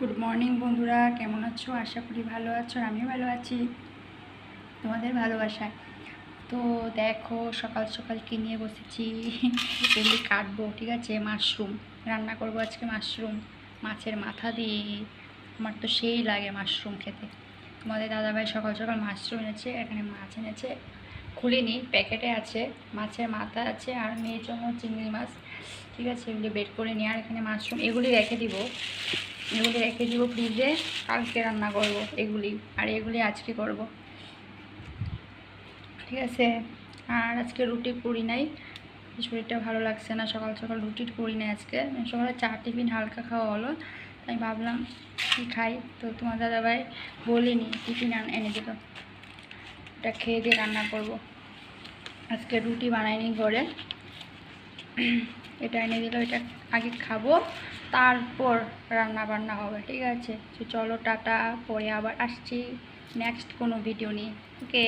Good morning বন্ধুরা। কেমন আছো? আশা করি ভালো আছো আমিও ভালো আছি। তোমাদের ভালোবাসায়। তো দেখো, সকাল সকাল কি নিয়ে বসেছি? এগুলি কাটবো, ঠিক আছে? মাশরুম। রান্না করব আজকে মাশরুম। মাছের মাথা দিয়ে। আমার তো সেই লাগে মাশরুম খেতে। তোমাদের দাদাভাই সকাল সকাল মাশরুম এনেছে, এখানে মাছ এনেছে। খুলিনি, প্যাকেটে আছে। মাছের মাথা আছে আর মেয়ের জন্য চিংড়ি মাছ। ঠিক আছে, এগুলি বের করে নিয়ে আর এখানে মাশরুম এগুলি রেখে দিব। এগুলি রেখে দিব ফ্রিজে, কালকে রান্না করব এগুলি, আর এগুলি আজকে করব। ঠিক আছে? আর আজকে রুটি করি নাই। শরীরটা ভালো লাগছে না, সকাল সকাল রুটি করি নাই আজকে। সকালে চা টিফিন হালকা খাওয়া হলো, তাই ভাবলাম কি খাই? তো তোমার দাদাভাই বলিনি টিফিন এনে দিল। এটা খেয়ে দিয়ে রান্না করব। আজকে রুটি বানাইনি ঘরে। এটা এনে দিল, এটা আগে খাব, তারপর রান্না বান্না হবে, ঠিক আছে? চলো, টাটা, পরে আবার আসছি নেক্সট কোনো ভিডিও নিয়ে ওকে